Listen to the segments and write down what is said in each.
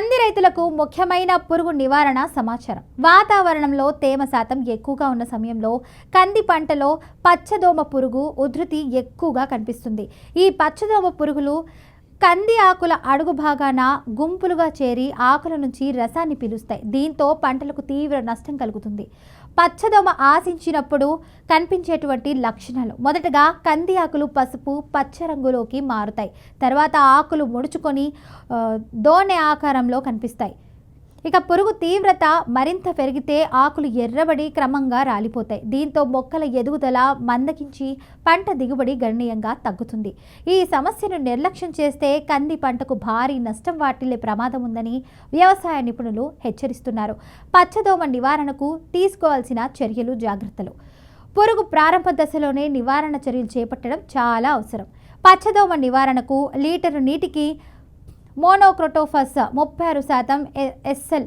కంది రైతులకు ముఖ్యమైన పురుగు నివారణ సమాచారం. వాతావరణంలో తేమ శాతం ఎక్కువగా ఉన్న సమయంలో కంది పంటలో పచ్చదోమ పురుగు ఉధృతి ఎక్కువగా కనిపిస్తుంది. ఈ పచ్చదోమ పురుగులు కంది ఆకుల అడుగు భాగాన గుంపులుగా చేరి ఆకుల నుంచి రసాన్ని పీలుస్తాయి. దీంతో పంటలకు తీవ్ర నష్టం కలుగుతుంది. పచ్చదోమ ఆశించినప్పుడు కనిపించేటువంటి లక్షణాలు. మొదటగా కంది ఆకులు పసుపు పచ్చ రంగులోకి మారుతాయి. తర్వాత ఆకులు ముడుచుకొని దోనె ఆకారంలో కనిపిస్తాయి. ఇక పురుగు తీవ్రత మరింత పెరిగితే ఆకులు ఎర్రబడి క్రమంగా రాలిపోతాయి. దీంతో మొక్కల ఎదుగుదల మందకించి పంట దిగుబడి గణనీయంగా తగ్గుతుంది. ఈ సమస్యను నిర్లక్ష్యం చేస్తే కంది పంటకు భారీ నష్టం వాటిల్లే ప్రమాదం ఉందని వ్యవసాయ నిపుణులు హెచ్చరిస్తున్నారు. పచ్చదోమ నివారణకు తీసుకోవాల్సిన చర్యలు జాగ్రత్తలు. పురుగు ప్రారంభ దశలోనే నివారణ చర్యలు చేపట్టడం చాలా అవసరం. పచ్చదోమ నివారణకు లీటరు నీటికి మోనోక్రోటోఫస్ ముప్పై ఆరు శాతం ఎస్ఎల్.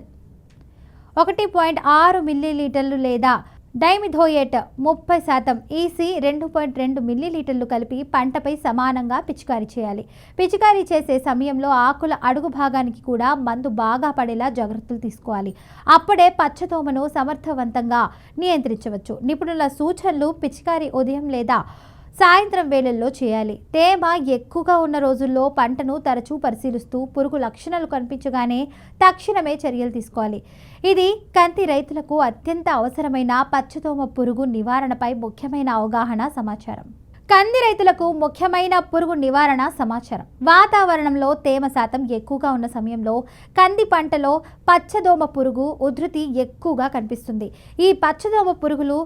ఒకటి పాయింట్ ఆరు మిల్లీలీటర్లు లేదా డైమిథోయేట్ ముప్పై శాతం ఈసీ రెండు పాయింట్ రెండు మిల్లీలీటర్లు కలిపి పంటపై సమానంగా పిచికారీ చేయాలి. పిచికారీ చేసే సమయంలో ఆకుల అడుగు భాగానికి కూడా మందు బాగా పడేలా జాగ్రత్తలు తీసుకోవాలి. అప్పుడే పచ్చదోమను సమర్థవంతంగా నియంత్రించవచ్చు. నిపుణుల సూచనలు పిచికారీ ఉదయం లేదా సాయంత్రం వేళల్లో చేయాలి. తేమ ఎక్కువగా ఉన్న రోజుల్లో పంటను తరచూ పరిశీలిస్తూ పురుగు లక్షణాలు కనిపించగానే తక్షణమే చర్యలు తీసుకోవాలి. ఇది కంది రైతులకు అత్యంత అవసరమైన పచ్చదోమ పురుగు నివారణపై ముఖ్యమైన అవగాహన సమాచారం. కంది రైతులకు ముఖ్యమైన పురుగు నివారణ సమాచారం. వాతావరణంలో తేమ శాతం ఎక్కువగా ఉన్న సమయంలో కంది పంటలో పచ్చదోమ పురుగు ఉధృతి ఎక్కువగా కనిపిస్తుంది. ఈ పచ్చదోమ పురుగులు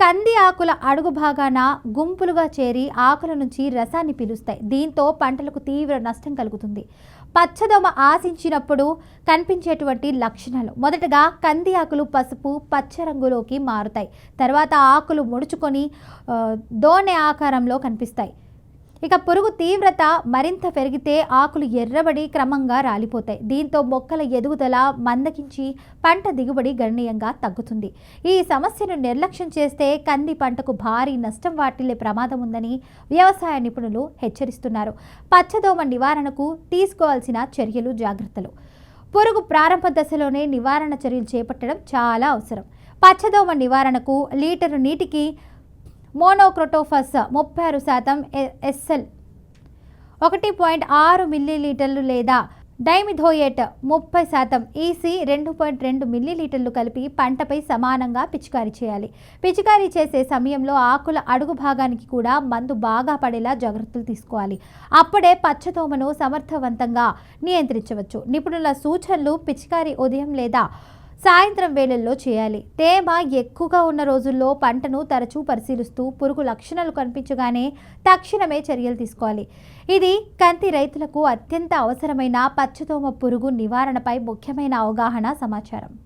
కంది ఆకుల అడుగు భాగాన గుంపులుగా చేరి ఆకుల నుంచి రసాన్ని పీలుస్తాయి. దీంతో పంటలకు తీవ్ర నష్టం కలుగుతుంది. పచ్చదోమ ఆశించినప్పుడు కనిపించేటువంటి లక్షణాలు. మొదటగా కంది ఆకులు పసుపు పచ్చ రంగులోకి మారుతాయి. తర్వాత ఆకులు ముడుచుకొని దోనె ఆకారంలో కనిపిస్తాయి. ఇక పురుగు తీవ్రత మరింత పెరిగితే ఆకులు ఎర్రబడి క్రమంగా రాలిపోతాయి. దీంతో మొక్కల ఎదుగుదల మందకించి పంట దిగుబడి గణనీయంగా తగ్గుతుంది. ఈ సమస్యను నిర్లక్ష్యం చేస్తే కంది పంటకు భారీ నష్టం వాటిల్లే ప్రమాదం ఉందని వ్యవసాయ నిపుణులు హెచ్చరిస్తున్నారు. పచ్చదోమ నివారణకు తీసుకోవాల్సిన చర్యలు జాగ్రత్తలు. పురుగు ప్రారంభ దశలోనే నివారణ చర్యలు చేపట్టడం చాలా అవసరం. పచ్చదోమ నివారణకు లీటరు నీటికి మోనోక్రోటోఫస్ ముప్పై ఆరు శాతం ఎస్ఎల్. ఒకటి పాయింట్ ఆరు మిల్లీలీటర్లు లేదా డైమిథోయేట్ ముప్పై శాతం ఈసీ రెండు పాయింట్ రెండు మిల్లీలీటర్లు కలిపి పంటపై సమానంగా పిచికారీ చేయాలి. పిచికారీ చేసే సమయంలో ఆకుల అడుగు భాగానికి కూడా మందు బాగా పడేలా జాగ్రత్తలు తీసుకోవాలి. అప్పుడే పచ్చదోమను సమర్థవంతంగా నియంత్రించవచ్చు. నిపుణుల సూచనలు పిచికారీ ఉదయం లేదా సాయంత్రం వేళల్లో చేయాలి. తేమ ఎక్కువగా ఉన్న రోజుల్లో పంటను తరచూ పరిశీలిస్తూ పురుగు లక్షణాలు కనిపించగానే తక్షణమే చర్యలు తీసుకోవాలి. ఇది కంది రైతులకు అత్యంత అవసరమైన పచ్చదోమ పురుగు నివారణపై ముఖ్యమైన అవగాహన సమాచారం.